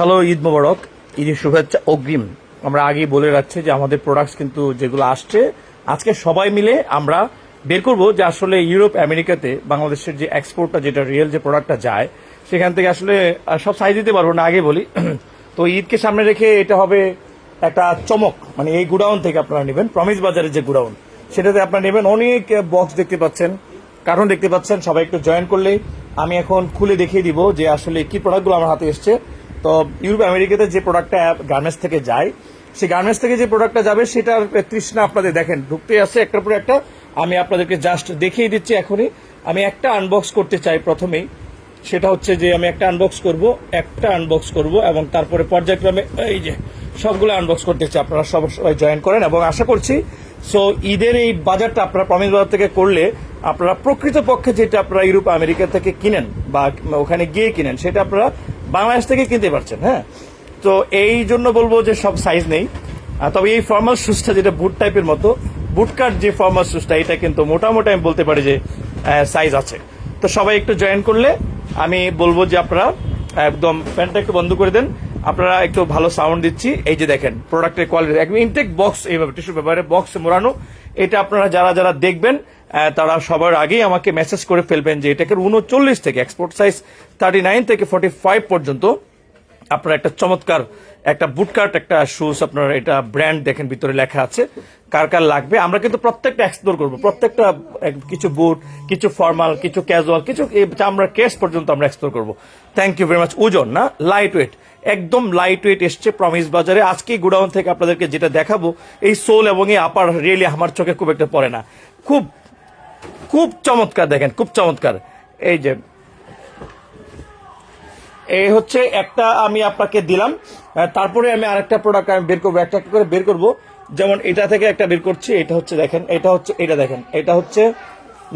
Hello, Eid মোবারক। ঈদের শুভেচ্ছা অগ্রিম। আমরা আগেই বলে রাখছি যে আমাদের প্রোডাক্টস কিন্তু যেগুলো আসছে, আজকে সবাই মিলে আমরা বের করব যে আসলে ইউরোপ, আমেরিকাতে বাংলাদেশের যে এক্সপোর্টটা যেটা রিয়েল যে প্রোডাক্টটা যায়, সেখান থেকে আসলে সব সাইজ দিতে পারব না আগে বলি। তো ঈদকে সামনে রেখে এটা হবে একটা চমক মানে এই গুডাউন থেকে আপনারা নেবেন প্রমিস বাজারের যে গুডাউন সেটাতে আপনারা নেবেন অনেক বক্স দেখতে পাচ্ছেন, কার্টুন দেখতে পাচ্ছেন, সবাই একটু জয়েন করলে আমি এখন খুলে দেখিয়ে দিব যে আসলে কি প্রোডাক্টগুলো আমার হাতে এসছে। তো ইউরোপ, আমেরিকাতে যে প্রোডাক্টটা গার্মেন্টস থেকে যায়, সেই গার্মেন্টস থেকে যে প্রোডাক্টটা যাবে, সেটার তৃষ্ণা আপনাদের দেখেন। ঢুকতে আছে একটার পর একটা, আমি আপনাদেরকে জাস্ট দেখিয়ে দিচ্ছি এখনই। আমি একটা আনবক্স করতে চাই প্রথমেই। সেটা হচ্ছে যে আমি একটা আনবক্স করব, একটা আনবক্স করব, এবং তারপরে পর্যায়ক্রমে, এই যে, সবগুলো আনবক্স করতে চাই। আপনারা সব, সবাই জয়েন করেন, এবং আশা করছি সো ঈদের এই বাজারটা আপনারা প্রমিস বাজার থেকে করলে আপনারা প্রকৃতপক্ষে যেটা আপনারা ইউরোপ, আমেরিকা থেকে কিনেন, বা ওখানে গিয়ে কিনেন, সেটা আপনারা বাংলাদেশ থেকে কিনতে পারছেন হ্যাঁ? তো এই জন্য বলব যে সব সাইজ নেই। তবে এই ফর্মাল শুজটা যেটা বুট টাইপের মতো বুটকাট যে ফর্মাল শুজটা এটা কিন্তু মোটামুটি আমি বলতে পারি যে সাইজ আছে। তো সবাই একটু জয়েন করলে আমি বলব যে আপনারা একদম প্যান্টটা একটু বন্ধ করে দেন। আপনারা একটু ভালো সাউন্ড দিচ্ছি। এই যে দেখেন প্রোডাক্টের কোয়ালিটি একদম ইনটেক বক্স এইভাবে টিস্যু পেপারে বক্স মোড়ানো। এটা আপনারা যারা যারা দেখবেন তারা সবার আগেই আমাকে মেসেজ করে ফেলবেন যে এটাকে উনচল্লিশ থেকে এক্সপোর্ট সাইজ থার্টি নাইন থেকে ফর্টি ফাইভ পর্যন্ত আপনার একটা চমৎকার একটা বুটকার্ট একটা শুজ আপনার এটা ব্র্যান্ড দেখেন, ভিতরে লেখা আছে। কার কার লাগবে? আমরা কিন্তু প্রত্যেকটা এক্সপ্লোর করব। প্রত্যেকটা কিছু বুট কিছু ফর্মাল কিছু ক্যাজুয়াল কিছু আমরা কেস পর্যন্ত আমরা এক্সপ্লোর করব। থ্যাংক ইউ ভেরি মাচ ওজন না? লাইট ওয়েট একদম লাইট ওয়েট এসছে প্রমিস বাজারে। আজকে গুডাউন থেকে আপনাদেরকে যেটা দেখাবো, এই সোল এবং এই আপার রিয়েলি আমার চোখে খুব একটা পড়ে না। খুব খুব চমৎকার দেখেন, খুব চমৎকার। এই যে, এই হচ্ছে একটা আমি আপনাকে দিলাম তারপরে আমি আরেকটা প্রোডাক্ট আমি বের করব, একটা করে বের করব। যেমন এটা থেকে একটা বের করছি, এটা হচ্ছে দেখেন, এটা হচ্ছে, এটা দেখেন, এটা হচ্ছে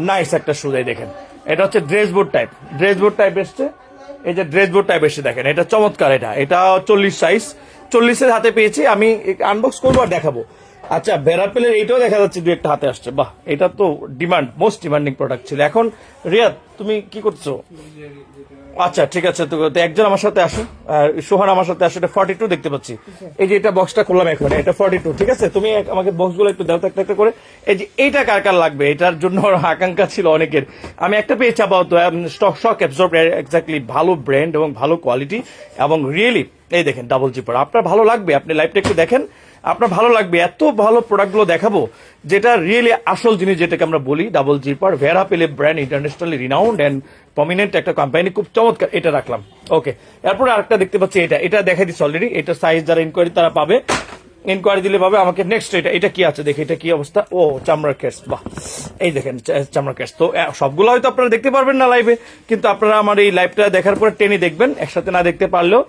নাইস একটা সুজাই দেখেন। এটা হচ্ছে dress board type dress board type এসছে। এই যে ড্রেস বোর্ড টাইপ এসছে, দেখেন, এটা চমৎকার এটা এটা চল্লিশ সাইজ চল্লিশের হাতে পেয়েছি, আমি আনবক্স করব আর দেখাবো। আচ্ছা ভেরাপেলের এইটাও দেখা যাচ্ছে দু একটা হাতে আসছে। বাহ, এটা তো ডিমান্ড মোস্ট ডিমান্ডিং প্রোডাক্ট ছিল। এখন, রিয়াদ, তুমি কি করছ? আচ্ছা ঠিক আছে, তো একজন আমার সাথে আসো আর সোহান আমার সাথে আসো, এটা ফর্টি টু দেখতে পাচ্ছি। এই যে এটা বক্সটা খুললাম এখন, এটা ফর্টি টু ঠিক আছে? তুমি আমাকে বক্সগুলো একটু দাও একটা একটা করে। এই যে এইটা কার কার লাগবে? এটার জন্য আকাঙ্ক্ষা ছিল অনেকের। আমি একটা পেয়েছি আপাতত স্টক শক অ্যাবজর্ব এক্স্যাক্টলি ভালো ব্র্যান্ড এবং ভালো কোয়ালিটি এবং রিয়েলি এই দেখেন ডাবল জিপার আপনার ভালো লাগবে, আপনি লাইভটা একটু দেখেন। আপনার ভালো লাগবে, এত ভালো প্রোডাক্টগুলো দেখাবো, যেটা রিয়েলি আসল জিনিস যেটাকে আমরা বলি double zipper Vera Pelle brand internationally renowned and prominent একটা কোম্পানি খুব চমৎকার, এটা রাখলাম ওকে এরপরে আরেকটা দেখতে পাচ্ছি, এটা এটা দেখা দিচ্ছে অলরেডি এটা সাইজ যারা ইনকোয়ারি তারা পাবে ইনকোয়ারি দিলে পাবে, আমাকে নেক্সট এটা এটা কি আছে, দেখি, এটা কি অবস্থা, ও, চামড়ার কেস বাহ, এই দেখেন চামড়ার কেস তো সবগুলো হয়তো আপনারা দেখতে পারবেন না লাইভে কিন্তু আপনারা আমার এই লাইভটা দেখার পরে টেনে দেখবেন, একসাথে না দেখতে পারলেও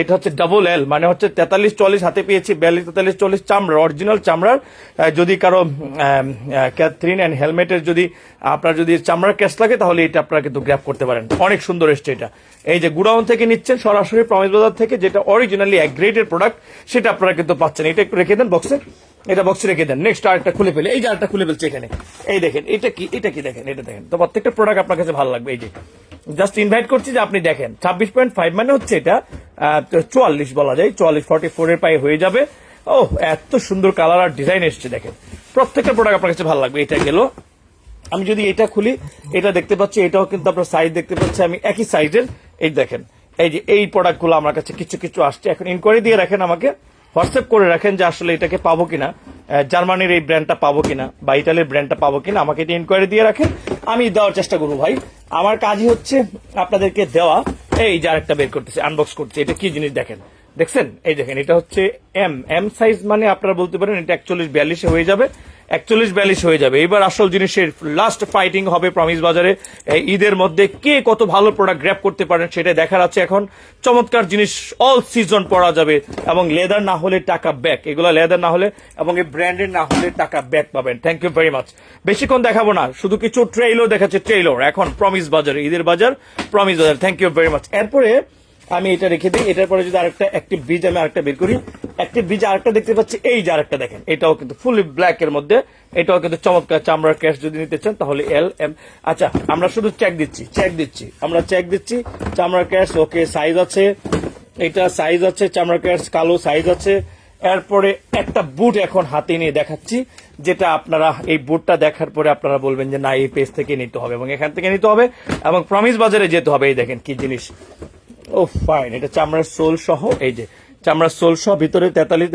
এটা হচ্ছে ডাবল এল মানে হচ্ছে তেতাল্লিশ চল্লিশ হাতে পেয়েছি, বিয়াল্লিশ, তেতাল্লিশ চল্লিশ চামড়া অরিজিনাল চামড়ার। যদি কারও ক্যাথরিন অ্যান্ড হেলমেটের যদি আপনার যদি চামড়ার ক্যাশ লাগে, তাহলে এটা আপনারা কিন্তু গ্র্যাপ করতে পারেন। অনেক সুন্দর এসছে এটা। এই যে গুডাউন থেকে নিচ্ছেন, সরাসরি প্রমিস বাজার থেকে, যেটা অরিজিনালি এক গ্রেডের প্রোডাক্ট সেটা আপনারা কিন্তু পাচ্ছেন। এটা একটু রেখে দেন বক্সে এটা বক্সে রেখে দেন। নেক্সট আরেকটা খুলে ফেলে। এই যে খুলে ফেলছে এখানে। এই দেখেন, এটা কি এটা কি দেখেন? এটা দেখেন। তো প্রত্যেকটা প্রোডাক্ট আপনার কাছে ভালো লাগবে। এই যে জাস্ট ইনভাইট করছি যে আপনি দেখেন। ছাব্বিশ পয়েন্ট ফাইভ মানে হচ্ছে এটা চুয়াল্লিশ বলা যায়। চুয়াল্লিশ ফর্টি ফোর এর পায়ে হয়ে যাবে। ও এত সুন্দর কালার আর ডিজাইন এসছে, দেখেন। প্রত্যেকটা প্রোডাক্ট আপনার কাছে ভালো লাগবে। এটা গেল। আমি যদি এটা খুলি, এটা দেখতে পাচ্ছি, এটাও কিন্তু আপনার সাইজ দেখতে পাচ্ছি। আমি একই সাইজের এই দেখেন, এই যে এই প্রোডাক্টগুলো আমার কাছে কিছু কিছু আসছে। এখন ইনকোয়ারি দিয়ে রাখেন আমাকে। হোয়াটসঅ্যাপ করে রাখেন যে আসলে এটাকে পাবো কিনা। জার্মানির এই ব্র্যান্ডটা পাবো কিনা বা ইটালির ব্র্যান্ডটা পাবো কিনা আমাকে এটা ইনকোয়ারি দিয়ে রাখেন। আমি দেওয়ার চেষ্টা করব ভাই। আমার কাজই হচ্ছে আপনাদেরকে দেওয়া। এই যে আরেকটা বের করতেছে আনবক্স করছে এটা কি জিনিস দেখেন? দেখছেন? এই দেখেন, এটা হচ্ছে এম এম সাইজ মানে আপনারা বলতে পারেন এটা একচল্লিশ বিয়াল্লিশে হয়ে যাবে। একচল্লিশ বিয়াল্লিশ হয়ে যাবে। এবার আসল জিনিসের লাস্ট ফাইটিং হবে প্রমিস বাজারে। ঈদের মধ্যে কে কত ভালো প্রোডাক্ট গ্র্যাপ করতে পারেন সেটা দেখার আছে এখন। চমৎকার জিনিস অল সিজন পরা যাবে এবং লেদার না হলে টাকা ব্যাক এগুলো লেদার না হলে এবং এই ব্র্যান্ডের না হলে টাকা ব্যাক পাবেন। থ্যাংক ইউ ভেরি মাচ বেশিক্ষণ দেখাবো না, শুধু কিছু ট্রেইলও দেখাচ্ছে ট্রেইলর এখন প্রমিস বাজারে, ঈদের বাজার প্রমিস বাজার। থ্যাংক ইউ ভেরি মাচ এরপরে আমি এটা রেখে দিই, এটার পরে যদি আরেকটা অ্যাক্টিভ ব্রিজ আমি আরেকটা বের করি অ্যাক্টিভ ব্রিজ আরেকটা দেখতে পাচ্ছি, এই যে আরেকটা দেখেন, এটাও কিন্তু ফুলি ব্ল্যাক এর মধ্যে, এটাও কিন্তু চমৎকার চামড়ার ক্যাশ যদি নিতে চান তাহলে এল এম আচ্ছা আমরা শুধু চেক দিচ্ছি চেক দিচ্ছি, আমরা চেক দিচ্ছি চামড়ার ক্যাশ ওকে সাইজ আছে, এটা সাইজ আছে চামড়ার ক্যাশ কালো সাইজ আছে, এরপরে একটা বুট এখন হাতে নিয়ে দেখাচ্ছি, যেটা আপনারা এই বুটটা দেখার পরে আপনারা বলবেন যে না, এই পেজ থেকে নিতে হবে এবং এখান থেকে নিতে হবে এবং প্রমিস বাজারে যেতে হবে, এই দেখেন কি জিনিস। ও ফাইন এটা চামড়ার সোল সহ, এই যে, চামড়ার সোল সহ ভিতরে তেতাল্লিশ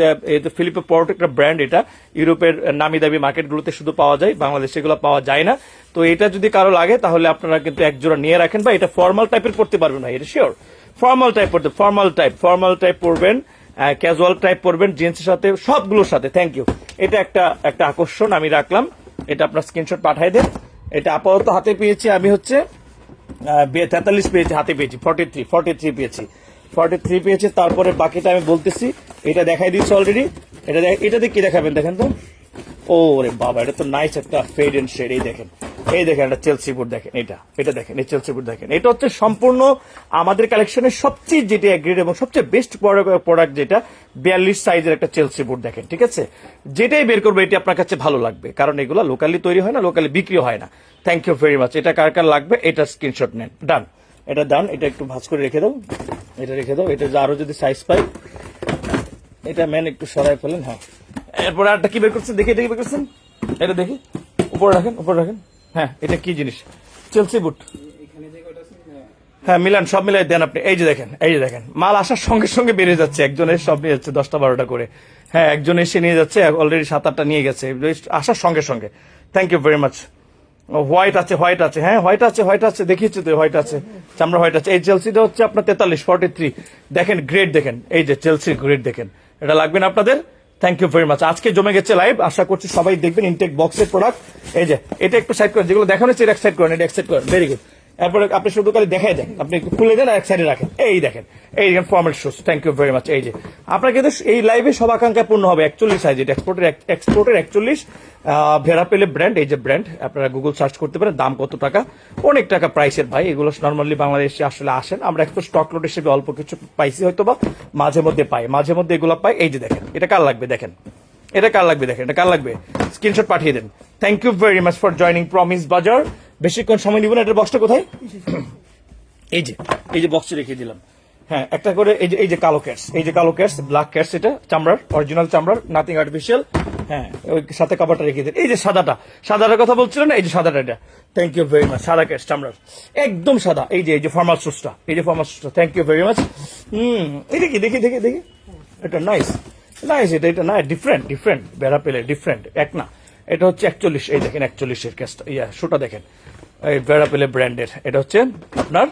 ফিলিপে পর্ট একটা ব্র্যান্ড এটা। ইউরোপের নামি দামি মার্কেটগুলোতে শুধু পাওয়া যায়, বাংলাদেশে এগুলো পাওয়া যায় না। তো এটা যদি কারও লাগে, তাহলে আপনারা কিন্তু এক জোড়া নিয়ে রাখেন বা এটা ফর্মাল টাইপের পড়তে পারবেন না এটা শিওর ফর্মাল টাইপ পড়তে ফর্মাল টাইপ ফর্মাল টাইপ পরবেন ক্যাজুয়াল টাইপ পরবেন জিন্সের সাথে, সবগুলোর সাথে থ্যাংক ইউ এটা একটা একটা আকর্ষণ আমি রাখলাম। এটা আপনার স্ক্রিনশট পাঠাই দেন। এটা আপাতত হাতে পেয়েছি আমি হচ্ছে তেতাল্লিশ পেয়েছি, হাতে পেয়েছি ফর্টি থ্রি ফর্টি থ্রি পেয়েছি। ফর্টি থ্রি পেয়েছে, তারপরে বাকিটা আমি বলতেছি, এটা দেখাই দিচ্ছি অলরেডি এটা এটা দিয়ে কি দেখাবেন দেখেন তো? ও রে বাবা, এটা তো নাইস একটা ফেড এন্ড শেড এই দেখেন। এই দেখেন, একটা চেলসি বুট দেখেন এটা এটা দেখেন, এই চেলসি বুট দেখেন। এটা হচ্ছে সম্পূর্ণ আমাদের কালেকশনের সবচেয়ে যেটা গ্রেড এবং সবচেয়ে বেস্ট প্রোডাক্ট যেটা, বিয়াল্লিশ সাইজের একটা চেলসি বুট দেখেন, ঠিক আছে? যেটাই বের করব, এটি আপনার কাছে ভালো লাগবে, কারণ এগুলো লোকালি তৈরি হয় না লোকালি বিক্রি হয় না। থ্যাংক ইউ ভেরি মাচ এটা কার কার লাগবে, এটা স্ক্রিনশট নেন। ডান এটা ডান এটা একটু ভাঁজ করে রেখে দাও। এটা রেখে দাও। এটা আরও যদি সাইজ পাই, এটা ম্যান একটু সরাই ফেলেন হ্যাঁ। এরপরে আরেকটা কি বের করছেন? দেখি কি বের করছেন। এটা দেখি। উপরে রাখেন উপরে রাখেন। হ্যাঁ এটা কি জিনিস? চেলসি বুট হ্যাঁ মিলান, সব মিলাই দেন আপনি। এই যে দেখেন, এই যে দেখেন। মাল আসার সঙ্গে সঙ্গে বেড়ে যাচ্ছে। একজনের সব নিয়ে যাচ্ছে দশটা, বারোটা করে। হ্যাঁ একজন এসে নিয়ে যাচ্ছে অলরেডি সাত আটটা নিয়ে গেছে। আসার সঙ্গে সঙ্গে। Thank you very much white আছে হোয়াইট আছে। হ্যাঁ হোয়াইট আছে হোয়াইট আছে। দেখিয়েছি তো হোয়াইট আছে। চামড়া হোয়াইট আছে। এই চেলসিটা হচ্ছে আপনার তেতাল্লিশ ফর্টি থ্রি দেখেন গ্রেড দেখেন। এই যে চেলসি গ্রেড দেখেন। এটা লাগবে না আপনাদের? থ্যাংক ইউ ভেরি মাচ আজকে জমে গেছে লাইভ আশা করছি সবাই দেখবেন ইনটেক বক্সের প্রোডাক্ট এই যে, এটা একটু সাইড করেন। যেগুলো দেখানো হচ্ছে এটা এক সাইড করেন, এটা এক সাইড করেন। ভেরি গুড এরপরে আপনি শুধু খালি দেখাই দেন। আপনি খুলে দেন আর এক সাইডে রাখেন। এই দেখেন এই দেখেন formal shoes thank you very much এই যে। আপনার কিন্তু এই লাইভে সব আকাঙ্ক্ষা পূর্ণ হবে একচল্লিশ সাইজ এটা এক্সপোর্টের এক্সপোর্টের একচল্লিশ ভেড়া পেলে ব্র্যান্ড এই যে ব্র্যান্ড আপনারা গুগল সার্চ করতে পারেন, দাম কত টাকা, অনেক টাকা প্রাইসের ভাই, এগুলো নর্মালি বাংলাদেশে আসলে আসেন। আমরা একটু স্টক লোড হিসেবে অল্প কিছু পাইছি হয়তো বা মাঝে মধ্যে পাই, মাঝে মধ্যে এগুলো পাই। এই যে দেখেন, এটা কার লাগবে দেখেন? এটা কার লাগবে দেখেন, এটা কার লাগবে? স্ক্রিনশট পাঠিয়ে দেন। Thank you very much for joining Promise Bazar বেশিক্ষণ সময় নিব না এটার বক্সটা কোথায়? এই যে এই যে বক্সে রেখে দিলাম। হ্যাঁ একটা করে এই যে এই যে কালো ক্যাটস এই যে কালো ক্যাটস ব্ল্যাক ক্যাটস এটা চামড়ার অরিজিনাল চামড়ার নাথিং আর্টিফিশিয়াল হ্যাঁ ওই সাথে কাপড়টা রেখে দিন এই যে সাদাটা সাদাটার কথা বলছিলেন এই যে সাদাটা এটা। থ্যাংক ইউ ভেরি মাচ সাদা ক্যাটস চামড়ার। একদম সাদা এই যে এই যে ফর্মাল সুসটা এই যে ফর্মাল সুসটা থ্যাংক ইউ ভেরি মাচ হুম এই দেখি দেখি দেখি দেখি। এটা নাইস নাইস এটা এটা না ডিফারেন্ট ডিফারেন্ট বেড়া পেলে ডিফারেন্ট এক না। এটা হচ্ছে একচল্লিশ এই দেখেন একচল্লিশের ক্যাসটা ইয়া শুটা দেখেন। এই বেড়া পেলে ব্র্যান্ডের। এটা হচ্ছে আপনার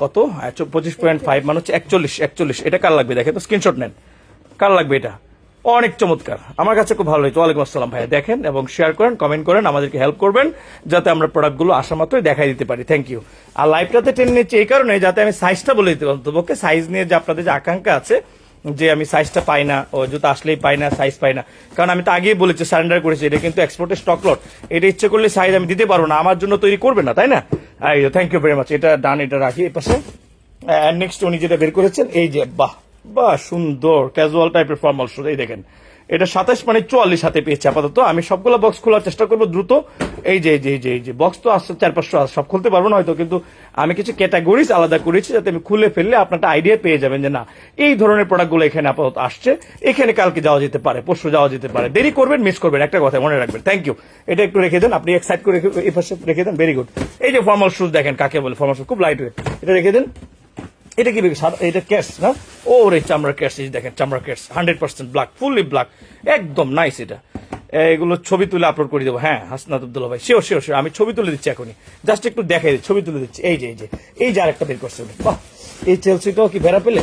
কত? পঁচিশ পয়েন্ট ফাইভ মানে হচ্ছে একচল্লিশ একচল্লিশ। এটা কার লাগবে দেখেন? তো স্ক্রিনশট নেন। কার লাগবে এটা? অনেক চমৎকার। আমার কাছে খুব ভালো হয়েছে ওয়ালাইকুম আসসালাম ভাইয়া। দেখেন এবং শেয়ার করেন কমেন্ট করেন, আমাদেরকে হেল্প করবেন, যাতে আমরা প্রোডাক্টগুলো আসা মাত্রই দেখাই দিতে পারি। থ্যাংক ইউ আর লাইভটাতে টেনে নিচ্ছি এই কারণে, যাতে আমি সাইজটা বলে দিতে পারি। অন্তপক্ষে সাইজ নিয়ে যে আপনাদের যে আকাঙ্ক্ষা আছে যে আমি সাইজটা পাই না, ও জুতো আসলেই পাই না সাইজ পাই না। কারণ আমি তো আগেই বলেছি সারেন্ডার করেছি, এটা কিন্তু এক্সপোর্টের স্টক লট এটা ইচ্ছে করলে সাইজ আমি দিতে পারব না, আমার জন্য তৈরি করবে না, তাই না? থ্যাংক ইউ ভেরি মাচ এটা ডান এটা রাখি এ পাশে। নেক্সট উনি যেটা বের করেছেন, এই যে, বাহ বাহ, সুন্দর ক্যাজুয়াল টাইপের ফর্মাল শুধু এই দেখেন। এটা সাতাশ মানে চুয়াল্লিশ হাতে পেয়েছে আপাতত। আমি সবগুলো বক্স খোলার চেষ্টা করব দ্রুত। এই যে যে, এই যে বক্স তো আসছে, চার পাঁচশো সব খুলতে পারব না হয়তো, কিন্তু আমি কিছু ক্যাটাগরিজ আলাদা করেছি যাতে আমি খুলে ফেললে আপনার একটা আইডিয়া পেয়ে যাবেন যে না, এই ধরনের প্রোডাক্টগুলো এখানে আপাতত আসছে। এখানে কালকে যাওয়া যেতে পারে, পরশু যাওয়া যেতে পারে। দেরি করবেন মিস করবেন, একটা কথা মনে রাখবেন। থ্যাংক ইউ এটা একটু রেখে দেন, আপনি এক সাইড করে রেখে- এই পাশে রেখে দেন ভেরি গুড এই যে ফর্মাল শুজ দেখেন, কাকে বলে ফর্মাল শুজ খুব লাইট এটা রেখে দেন। এটা কি এটা ক্যাশ না? ও রে চামড়া ক্যাশ এই দেখেন, চামড়া cash hundred percent black fully black একদম নাইস এটা। এগুলো ছবি তুলে আপলোড করে দেবো। হ্যাঁ হাসনাত আব্দুল্লাহ ভাই শিওর শিওর শিওর আমি ছবি তুলে দিচ্ছি এখনই। জাস্ট একটু দেখাই দিই, ছবি তুলে দিচ্ছি। এই যে এই যে এই যে আরেকটা বের করছে। বাহ! এই চেলসিটাও কি ভেড়া পেলে?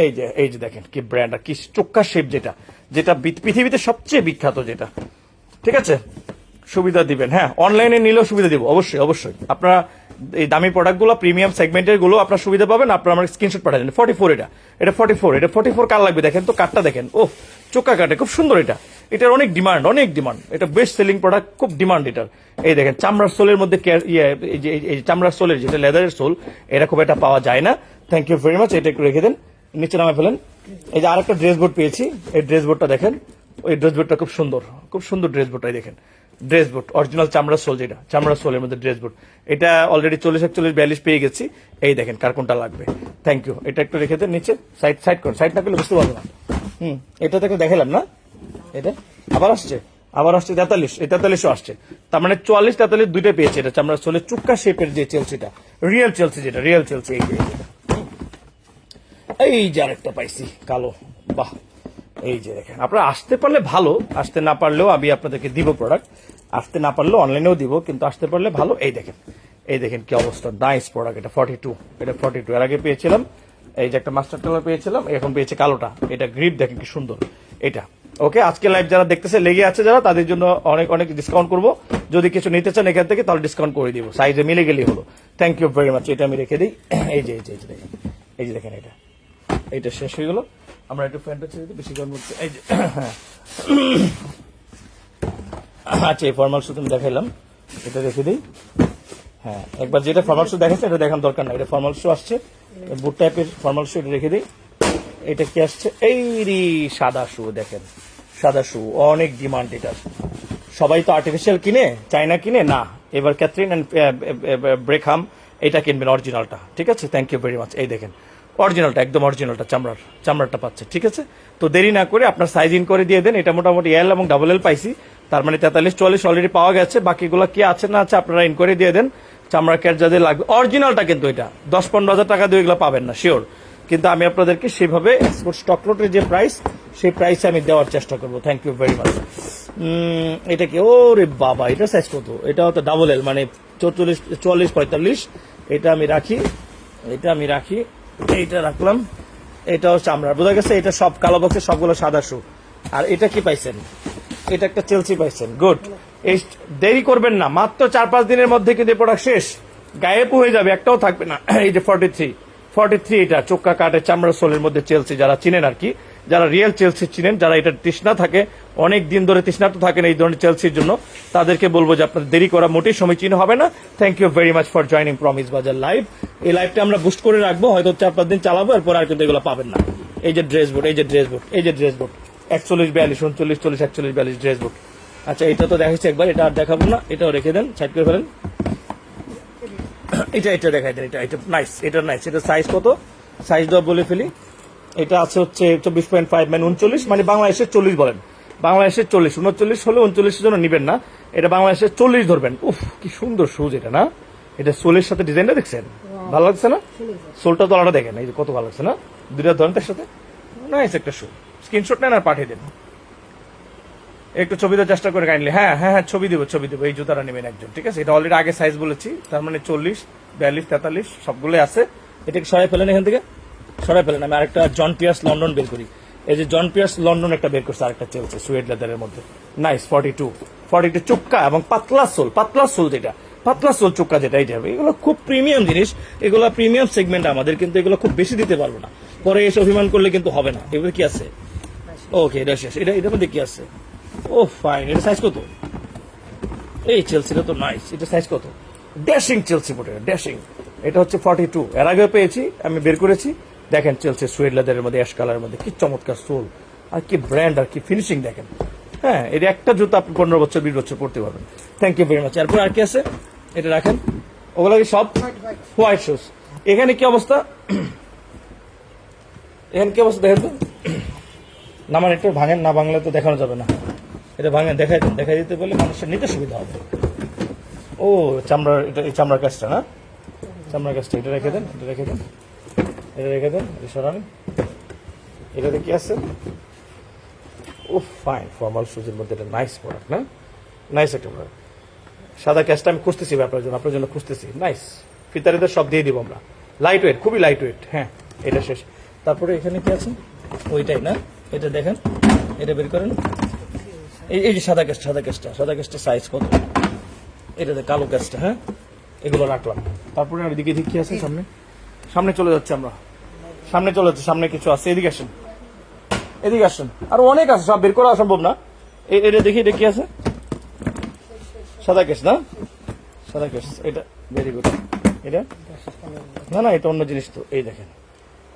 এই যে এই যে দেখেন, কি ব্র্যান্ড কি চোক্কা শেপ যেটা যেটা পৃথিবীতে সবচেয়ে বিখ্যাত যেটা। ঠিক আছে? সুবিধা দিবেন। হ্যাঁ অনলাইনে নিলেও সুবিধা দিব। অবশ্যই অবশ্যই। আপনারা এই দামি প্রোডাক্টগুলো প্রিমিয়াম সেগমেন্টেরগুলো আপনার সুবিধা পাবেন। আপনার আমার স্ক্রিনশট পাঠাবেন ফর্টি ফোর এটা। এটা ফর্টি ফোর এটা ফর্টি ফোর কার লাগবে দেখেন? তো কাঠটা দেখেন। ও চোখা কাটে, খুব সুন্দর এটা। এটার অনেক ডিমান্ড অনেক ডিমান্ড এটা বেস্ট সেলিং প্রোডাক্ট খুব ডিমান্ড এটার। এই দেখেন, চামড়ার সোলের মধ্যে ইয়ে চামড়ার সোলের যেটা লেদারের সোল, এটা খুব একটা পাওয়া যায় না। থ্যাংক ইউ ভেরি মাচ এটা একটু রেখে দেন। নিচে নামে ফেলেন। এই যে আরেকটা ড্রেস বোর্ড পেয়েছি। এই ড্রেস বোর্ডটা দেখেন। ওই ড্রেস বোর্ডটা খুব সুন্দর। খুব সুন্দর ড্রেস বোর্ডটাই দেখেন। ড্রেস বুট অরিজিনাল চামড়া সোল যেটা, চামড়া সোলের মধ্যে ড্রেস বুট এটা অলরেডি চল্লিশ একচল্লিশ বিয়াল্লিশ পেয়ে গেছি। এই দেখেন কার কোনটা লাগবে। থ্যাংক ইউ এটা একটু রেখে দেন নিচে সাইড সাইড করুন। সাইড না করলে বুঝতে পারব না। হুম এটা থেকে দেখালাম না? এটা আবার আসছে আবার আসছে তেতাল্লিশ, এই তেতাল্লিশও আসছে। তার মানে চুয়াল্লিশ, তেতাল্লিশ দুইটা পেয়েছে এটা চামড়া সোলে, চুক্কা শেপের যে চেলসিটা রিয়েল চেলসি যেটা রিয়েল চেলসি এই এই যে আরেকটা পাইছি, কালো। বাহ! এই যে দেখেন, আপনারা আসতে পারলে ভালো, আসতে না পারলেও আমি আপনাদেরকে দিব প্রোডাক্ট আসতে না পারলেও অনলাইনেও দিব, কিন্তু আসতে পারলে ভালো। এই দেখেন এই দেখেন কি অবস্থা নাইস প্রোডাক্ট এটা ফর্টি টু এটা ফর্টি টু এর আগে পেয়েছিলাম, এই যে একটা মাস্টার কালার পেয়েছিলাম, এখন পেয়েছে কালোটা, এটা গ্রিপ দেখেন কি সুন্দর, এটা। ওকে আজকে লাইভ যারা দেখতেছে, লেগে আছে যারা, তাদের জন্য অনেক অনেক ডিসকাউন্ট করব। যদি কিছু নিতে চান এখান থেকে, তাহলে ডিসকাউন্ট করে দিব সাইজে মিলে গেলেই হলো। থ্যাংক ইউ ভেরি মাচ এটা আমি রেখে দিই। এই যে এই যে এই যে দেখেন, এই যে দেখেন, এটা। এইটা শেষ হয়ে গেল। আমরা একটু ফ্যানটা ছেড়ে দিই বেশি গরম হচ্ছে এই যে। আচ্ছা এই ফর্মাল শু তুমি দেখাইলাম। এটা রেখে দিই। হ্যাঁ একবার যেটা ফর্মাল শু দেখাচ্ছে, এটা দেখার দরকার নাই। এটা ফর্মাল শু আসছে। বুট টাইপের ফর্মাল শু এটা রেখে দিই। এটা কি আসছে? এই রে, সাদা শু দেখেন। সাদা শু অনেক ডিমান্ড এটা। সবাই তো আর্টিফিশিয়াল কিনে চায়না কিনে, না। এবার ক্যাথরিন অ্যান্ড ব্রেকহাম এটা কিনবেন অরিজিনালটা ঠিক আছে? থ্যাংক ইউ ভেরি মাচ এই দেখেন। অরিজিনালটা, একদম অরিজিনালটা, চামড়ার চামড়াটা পাচ্ছে, ঠিক আছে? তো দেরি না করে আপনার সাইজ ইন করে দিয়ে দেন, এটা মোটামুটি এল এবং ডাবল এল পাইছি, তার মানে তেতাল্লিশ, চুয়াল্লিশ অলরেডি পাওয়া গেছে, বাকিগুলো কি আছে না আছে আপনারা ইন করে দিয়ে দেন, চামড়া ক্যাট যাদের লাগবে, অরিজিনালটা কিন্তু এটা, দশ পনেরো হাজার টাকা দিয়ে এগুলো পাবেন না শিওর কিন্তু আমি আপনাদেরকে সেভাবে এক্সপোর্ট স্টক লোটের যে প্রাইস সেই প্রাইসে আমি দেওয়ার চেষ্টা করব থ্যাংক ইউ ভেরি মাচ এটা কি? ওরে বাবা, এটা সাইজ কত? এটা হতো ডাবল এল মানে চৌচল্লিশ, চুয়াল্লিশ, পঁয়তাল্লিশ, এটা আমি রাখি, এটা আমি রাখি এইটা রাখলাম। এটাও চামড়া বোঝা গেছে এটা সব কালো বক্সে সবগুলো সাদা শু আর এটা কি পাইছেন? এটা একটা চেলসি পাইছেন। গুড এই দেরি করবেন না। মাত্র চার পাঁচ দিনের মধ্যে কিন্তু প্রোডাক্ট শেষ। গায়েব হয়ে যাবে, একটাও থাকবে না। এই যে ফর্টি থ্রি ফর্টি থ্রি এটা। চোক্কা কাটে চামড়া সোলের মধ্যে চেলসি যারা চিনেন আর কি যারা রিয়েল চেলসি চিনেন, যারা এটা তৃষ্ণা থাকে, অনেক দিন ধরে তৃষ্ণা তো থাকেন এই ধরনের চেলসির জন্য, তাদেরকে বলব যে আপনার দেরি করা মোটেই সমীচীন হবে না। Thank you very much for joining Promise Bazar live এই লাইভটা আমরা বুস্ট করে রাখব, হয়তো চার পাঁচ দিন চালাবো, এরপর আর কিন্তু এগুলো পাবেন না। এই যে ড্রেস বোর্ড এই যে ড্রেস বোর্ড এই যে ড্রেস বোর্ড একচল্লিশ, বিয়াল্লিশ, উনচল্লিশ, চল্লিশ, একচল্লিশ, বিয়াল্লিশ ড্রেস বোর্ড আচ্ছা এটা তো দেখাচ্ছি একবার, এটা আর দেখাবো না, এটাও রেখে দেন সাইড করে ফেলেন। এটা এটা দেখাই দেন, এটা এটা নাইস এটা নাইস এটা সাইজ কত? সাইজ দেওয়া বলে ফেলি। এটা আছে হচ্ছে চব্বিশ পয়েন্ট ফাইভ মানে উনচল্লিশ মানে বাংলাদেশের চল্লিশ বলেন। বাংলাদেশের চল্লিশ উনচল্লিশ হলে উনচল্লিশের জন্য নিবেন না। এটা বাংলাদেশের চল্লিশ ধরবেন। উফ কি সুন্দর সুজ এটা না? এটা সোলের সাথে ডিজাইনটা দেখছেন? ভালো লাগছে না? সোলটা তলাটা দেখেন এই যে কত ভালো লাগছে না? দুইটা ধরেন তার সাথে। নাইস একটা শু স্ক্রিনশট নেন আর পাঠিয়ে দেন। একটু ছবি দেওয়ার চেষ্টা করে কাইন্ডলি। হ্যাঁ হ্যাঁ হ্যাঁ ছবি দেবো ছবি দেবো। এই জুতাটা নেবেন একজন ঠিক আছে? এটা অলরেডি আগে সাইজ বলেছি তার মানে চল্লিশ বিয়াল্লিশ তেতাল্লিশ সবগুলোই আছে। এটাকে সরাই ফেলেন এখান থেকে? সরাই ফেলেন। আমি আরেকটা জন পিয়ার্স লন্ডন বের করি। এই যে জন পিয়ার্স লন্ডন একটা বের করছে, আরেকটা চলছে সুয়েড লেদারের মধ্যে। Nice forty two forty two chukka এবং পাতলা সোল পাতলা সোল যেটা। পাতলা সোল চুক্কা যেটা এটা এগুলো খুব প্রিমিয়াম জিনিস। এগুলো প্রিমিয়াম সেগমেন্ট আমাদের, কিন্তু এগুলো খুব বেশি দিতে পারব না। পরে এসে অভিমান করলে কিন্তু হবে না। এগুলো কি আছে? ওকে এটা শেষ। এটা, এটার মধ্যে কি আছে? ও ফাইন এটা সাইজ কত? এই চেলসিটা তো নাইস এটা সাইজ কত? ড্যাশিং চেলসি বোটে ড্যাশিং এটা হচ্ছে ফর্টি টু এর আগেও পেয়েছি, আমি বের করেছি। দেখেন চলছে সুয়েড লেদারের মধ্যে অ্যাশ কালারের মধ্যে কি চমৎকার সোল। আর কি ব্র্যান্ড আর কি ফিনিশিং দেখেন। হ্যাঁ এটা একটা জুতো আপনি পনেরো বছর বিশ বছর পড়তে পারবেন। থ্যাংক ইউ ভেরি মাচ এরপর আর কি আছে? এটা রাখেন। ওগুলো কি সব? হোয়াইট শুজ এখানে কি অবস্থা? এখানে কি অবস্থা দেখেন তো? নামান একটু ভাঙেন না ভাঙলে তো দেখানো যাবে না। এটা ভাঙেন দেখাই দেন। দেখাই দিতে বলে মানুষের নিতে সুবিধা হবে। ও চামড়ার এটা এই চামড়ার কাজটা না? চামড়ার কাজটা এটা রেখে দেন এটা রেখে দেন। এটা রেখে দেন সরান। এটাতে কি আছে? ও ফাইন ফর্মাল শুজের মধ্যে এটা নাইস প্রোডাক্ট না? নাইস একটা প্রোডাক্ট সাদা ক্যাশটা আমি খুঁজতেছি আপনার জন্য আপনার জন্য খুঁজতেছি। নাইস ফিতারিদের সব দিয়ে দিব আমরা। লাইট ওয়েট খুবই লাইট ওয়েট হ্যাঁ এটা শেষ। তারপরে এখানে কি আছে? ওইটাই, না? এটা দেখেন, এটা বের করেন। এই এই যে সাদা ক্যাশটা সাদা ক্যাশটা সাদা ক্যাশটা সাইজ কত? এটাতে কালো ক্যাশটা হ্যাঁ? এগুলো রাখলাম। তারপরে আর এদিকে এদিকে কি আছে সামনে? সামনে চলে যাচ্ছে আমরা। সামনে চলে যাচ্ছি, সামনে কিছু আছে। এদিকে আসেন। এদিকে আসেন। আর অনেক আছে, সব বের করা সম্ভব না। এটা দেখি, এটা কি আছে? সাদা কেস না? সাদা কেস এটা ভেরি গুড এটা? না না, এটা অন্য জিনিস তো। এই দেখেন,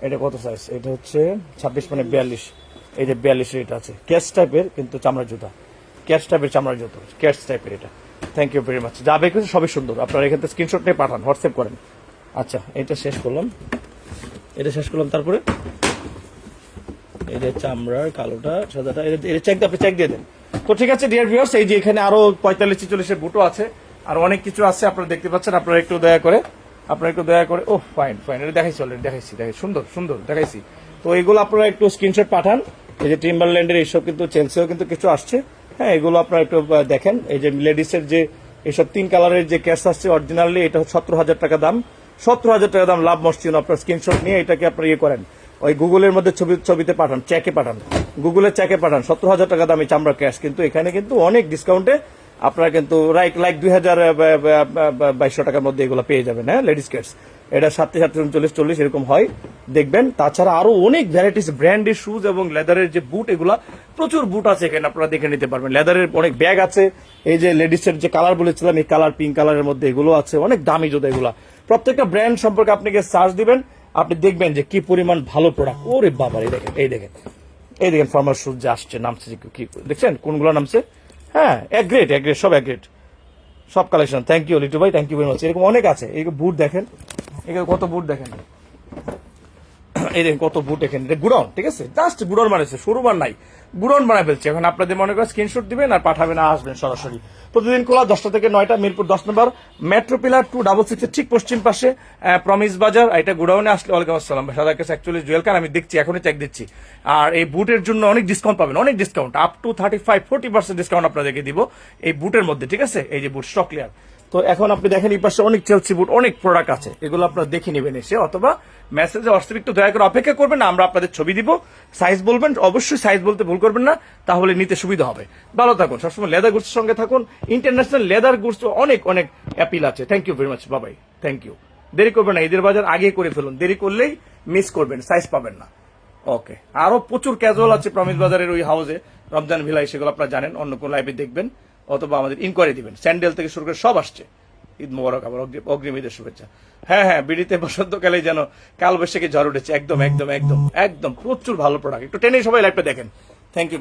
এটা কত সাইজ এটা হচ্ছে ছাব্বিশ মানে বিয়াল্লিশ। এই যে বিয়াল্লিশ এটা আছে। ক্যাশ টাইপের কিন্তু চামড়ার জুতা। ক্যাশ টাইপের চামড়ার জুতো। ক্যাশ টাইপের এটা। থ্যাংক ইউ ভেরি মাচ যা বের সবই সুন্দর। আপনারা এখান থেকে স্ক্রিনশট নিয়ে পাঠান হোয়াটসঅ্যাপ করেন। আচ্ছা এটা শেষ করলাম। এটা শেষ করলাম, তারপরে? যে চামড়ার কালোটা, সাদাটা, এটা এটা চেক আপনি চেক দিয়ে দেন। তো ঠিক আছে ডিয়ার ভিউয়ার্স এই যে এখানে আরও পঁয়তাল্লিশ ছিচল্লিশের বুটো আছে, আর অনেক কিছু আছে, আপনারা দেখতে পাচ্ছেন, আপনারা একটু দয়া করে, আপনারা একটু দয়া করে ও ফাইন ফাইন এটা দেখাইছি অলরেডি দেখাইছি দেখাই সুন্দর সুন্দর, দেখাইছি। তো এগুলো আপনারা একটু স্ক্রিনশট পাঠান। এই যে টিম্বারল্যান্ডের এইসব কিন্তু চেলসিও কিন্তু কিছু আসছে। হ্যাঁ এগুলো আপনারা একটু দেখেন। এই যে লেডিসের যে এইসব তিন কালারের যে ক্যাশ আসছে অরিজিনালি এটা সতেরো হাজার টাকা দাম। সতেরো হাজার টাকা দাম লাভ মসজিদ আপনার স্ক্রিনশট নিয়ে এটাকে আপনারা ইয়ে করেন। ওই গুগলের মধ্যে ছবি, ছবিতে পাঠান চেকে পাঠান। গুগলের চেকে পাঠান, সত্তর হাজার টাকা দামি চামড়া ক্যাশ কিন্তু এখানে কিন্তু অনেক ডিসকাউন্টে আপনারা কিন্তু লাইক লাইক দুই হাজার বাইশশো টাকার মধ্যে এগুলো পেয়ে যাবেন হ্যাঁ লেডিস ক্যাশ এটা সাতটি সাতটি উনচল্লিশ, চল্লিশ এরকম হয়। দেখবেন, তাছাড়া আরও অনেক ভ্যারাইটিস ব্র্যান্ডের শুজ এবং লেদারের যে বুট এগুলা প্রচুর বুট আছে এখানে, আপনারা দেখে নিতে পারবেন। লেদারের অনেক ব্যাগ আছে। এই যে লেডিসের যে কালার বলেছিলাম, এই কালার পিঙ্ক কালারের মধ্যে এগুলো আছে, অনেক দামি জুতো এগুলা। প্রত্যেকটা ব্র্যান্ড সম্পর্কে আপনি সার্চ দিবেন, আপনি দেখবেন যে কি পরিমাণ ভালো প্রোডাক্ট ওরে বাবার এই দেখেন এই দেখেন। এই দেখেন ফর্মাল শুজ যে আসছে, নামছে যে কি দেখছেন? কোনগুলো নামছে? হ্যাঁ এক গ্রেড এক গ্রেড সব এক গ্রেড সব কালেকশন থ্যাংক ইউ লিটু ভাই থ্যাংক ইউ ভেরি মাচ এরকম অনেক আছে। এই বুট দেখেন। এখানে কত বুট দেখেন? এই কত বুট এখানে। এটা গুডন ঠিক আছে? জাস্ট গুডন বানাইছে সরুবার নাই। গুডন বানাই ফেলছে। এখন আপনাদের মনে করেন স্ক্রিনশট দিবেন আর পাঠাবেন আর আসবেন সরাসরি। প্রতিদিন খোলা দশটা থেকে নয়টা, মিরপুর দশ নম্বর। মেট্রো পিলার টু ডাবল সিক্সের ঠিক পশ্চিম পাশে প্রমিস বাজার এটা গুডাউনে আসলে, ওয়ালাইকুম আসসালাম। সাদা কাছে অ্যাকচুয়ালি জুয়েল খান আমি দেখছি, এখনই চেক দিচ্ছি। আর এই বুটের জন্য অনেক ডিসকাউন্ট পাবেন, অনেক discount up to thirty five forty percent discount আপনাদেরকে দিব এই বুটের মধ্যে, ঠিক আছে? এই যে বুট স্টক ক্লিয়ার তো এখন আপনি দেখেন এই পাশে অনেক চেলসি বুট অনেক প্রোডাক্ট আছে। এগুলো আপনারা দেখে নেবেন এসে, অথবা মেসেজে হোয়াটসঅ্যাপ একটু দয়া করে অপেক্ষা করবেন, আমরা আপনাদের ছবি দিব। সাইজ বলবেন, অবশ্যই সাইজ বলতে ভুল করবেন না, তাহলে নিতে সুবিধা হবে। ভালো থাকুন, সবসময় লেদার গুডসের সঙ্গে থাকুন। ইন্টারন্যাশনাল লেদার গুডস অনেক অনেক অ্যাপিল আছে। Thank you very much Babai thank you দেরি করবেন না, ঈদের বাজার আগে করে ফেলুন। দেরি করলেই মিস করবেন সাইজ পাবেন না। ওকে আরও প্রচুর ক্যাজুয়াল আছে প্রমিস বাজারের ওই হাউসে রমজান ভিলাই সেগুলো আপনারা জানেন, অন্য কোন লাইভে দেখবেন। অথবা আমাদের ইনকোয়ারি দিবেন। স্যান্ডেল থেকে শুরু করে সব আসছে। ঈদ মোবারক আবার অগ্রিম ঈদের শুভেচ্ছা। হ্যাঁ হ্যাঁ বিড়িতে বসন্তকালে যেন কাল বৈশাখে ঝড় উঠেছে। একদম একদম একদম একদম। প্রচুর ভালো প্রোডাক্ট একটু টেনে সবাই লাইভটা দেখেন। Thank you